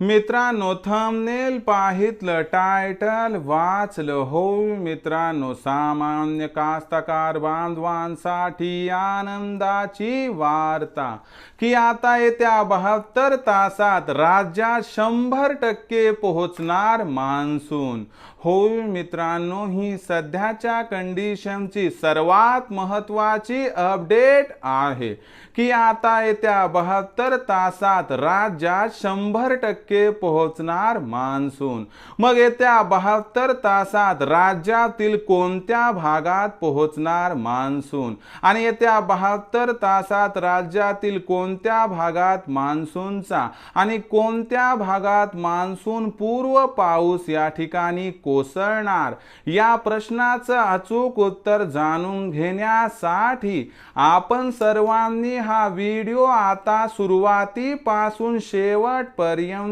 मित्रांनो thumbnail पाहितलं title वाचलं हो मित्रांनो सामान्य कास्तकार बांधवांसाठी आनंदाची वार्ता. की आता येत्या बहात्तर तासात राज्यात शंभर टक्के पोहोचणार मान्सून. हो मित्रांनो ही सध्याच्या कंडिशनची सर्वात महत्वाची अपडेट आहे. की आता येत्या बहात्तर तासात राज्यात शंभर टक्के पोहोचणार मान्सून. मग येत्या बहात्तर तासात राज्यातील कोणत्या भागात पोहोचणार मान्सून? आणि येत्या बहात्तर तासात राज्यातील कोणत्या भागात मान्सूनचा? आणि कोणत्या भागात मान्सून पूर्व पाऊस या ठिकाणी कोसळणार? या प्रश्नाचं अचूक उत्तर जाणून घेण्यासाठी आपण सर्वांनी हा व्हिडिओ आता सुरुवातीपासून शेवटपर्यंत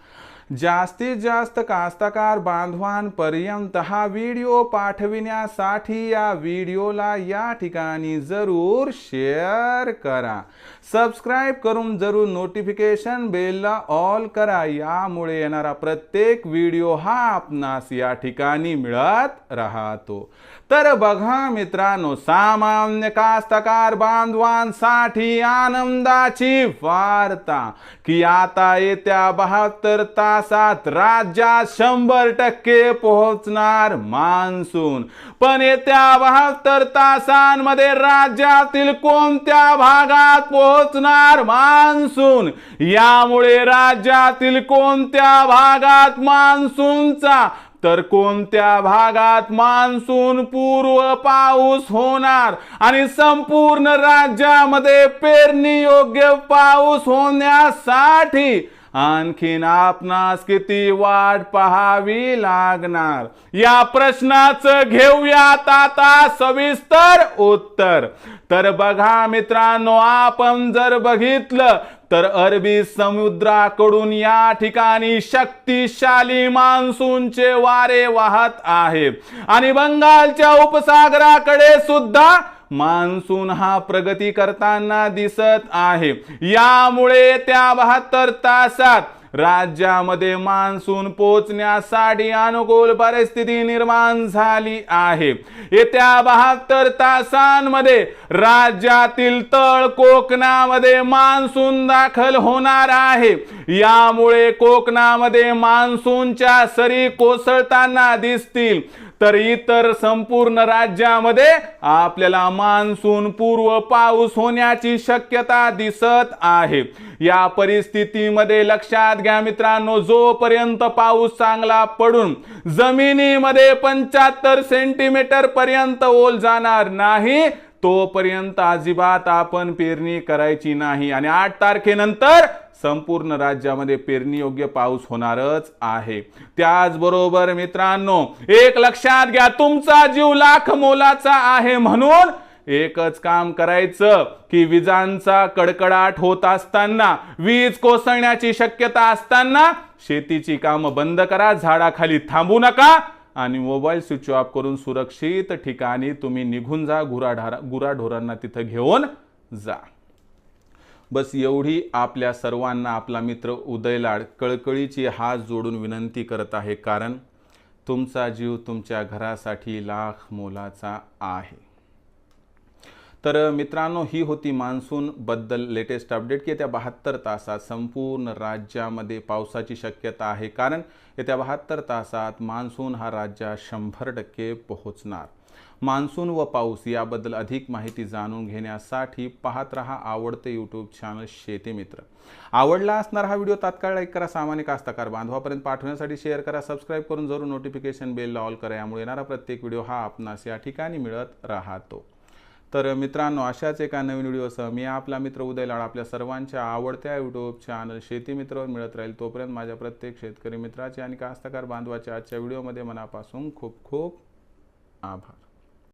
जास्तीत जास्त कास्तकार बांधवांपर्यंत हा व्हिडिओ पाठविण्यासाठी या व्हिडिओला या ठिकाणी जरूर शेअर करा सबस्क्राईब करून जरूर नोटिफिकेशन बेलला ऑल करा यामुळे येणारा प्रत्येक व्हिडिओ हा आपणास या ठिकाणी मिळत राहतो तर बघा मित्रांनो सामान्य कास्तकार बांधवांसाठी आनंदाची वार्ता की आता येत्या बहात्तर तासात राज्यात शंभर टक्के पोहोचणार मान्सून. पण येत्या बहात्तर तासांमध्ये राज्यातील कोणत्या भागात पोहोचणार मान्सून? यामुळे राज्यातील कोणत्या भागात मान्सूनचा? तर कोणत्या भागात मान्सून पूर्व पाऊस होणार? आणि संपूर्ण राज्यामध्ये पेरणी योग्य पाऊस होण्यासाठी आणखीन आपणास किती वाट पाहावी लागणार? या प्रश्नाचं घेऊयात आता सविस्तर उत्तर. तर बघा मित्रांनो आपण जर बघितलं तर अरबी समुद्राकडून या ठिकाणी शक्तिशाली मान्सूनचे वारे वाहत आहे आणि बंगालच्या उपसागराकडे सुद्धा मान्सून हा प्रगती करताना दिसत आहे. यामुळे त्या बहात्तर तासात राज्यामध्ये मान्सून पोचण्यासाठी अनुकूल परिस्थिती निर्माण झाली आहे. येत्या बहात्तर तासांमध्ये राज्यातील तळ कोकणामध्ये मान्सून दाखल होणार आहे. यामुळे कोकणामध्ये मान्सूनच्या सरी कोसळताना दिसतील. तर इतर संपूर्ण राज्यामध्ये आपल्याला मान्सून पूर्व पाऊस होण्याची शक्यता दिसत आहे. या परिस्थितीमध्ये लक्षात घ्या मित्रांनो जोपर्यंत पाऊस चांगला पडून जमिनीमध्ये पंच्याहत्तर सेंटीमीटर पर्यंत ओल जाणार नाही तोपर्यंत अजिबात आपण पेरणी करायची नाही. आणि आठ तारखेनंतर संपूर्ण राज्यामध्ये पेरणीयोग्य पाऊस होणारच आहे. त्याचबरोबर मित्रांनो एक लक्षात घ्या तुमचा जीव लाख मोलाचा आहे म्हणून एकच काम करायचं की विजांचा कडकडाट होत असताना वीज कोसळण्याची शक्यता असताना शेतीची कामं बंद करा झाडाखाली थांबू नका आणि मोबाईल स्विच ऑफ करून सुरक्षित ठिकाणी तुम्ही निघून जा गुराढारा गुराढोरांना तिथं घेऊन जा. बस एवढी आपल्या सर्वांना आपला मित्र उदयलाड कळकळीची हात जोडून विनंती करत आहे कारण तुमचा जीव तुमच्या घरासाठी लाख मोलाचा आहे. तर मित्रांनो ही होती मान्सूनबद्दल लेटेस्ट अपडेट. की येत्या बहात्तर तासात संपूर्ण राज्यामध्ये पावसाची शक्यता आहे कारण येत्या बहात्तर तासात मान्सून हा राज्यात शंभर टक्के पोहोचणार. मान्सून व पाऊस याबद्दल अधिक माहिती जाणून घेण्यासाठी पाहत रहा आवडते यूट्यूब चॅनल शेतीमित्र आवडला असणार हा व्हिडिओ तात्काळ लाईक करा सामान्य कास्तकार बांधवापर्यंत पाठवण्यासाठी शेअर करा सबस्क्राईब करून जरूर नोटिफिकेशन बेल ऑल करा यामुळे येणारा प्रत्येक व्हिडिओ हा आपणास या ठिकाणी मिळत राहतो. तर मित्रांनो अशाच एका नवीन व्हिडिओसह मी आपला मित्र उदय लाड आपल्या सर्वांच्या आवडत्या यूट्यूब चॅनल शेतीमित्रावर मिळत राहील. तोपर्यंत माझ्या प्रत्येक शेतकरी मित्राचे आणि कास्तकार बांधवाच्या आजच्या व्हिडिओमध्ये मनापासून खूप खूप आभार.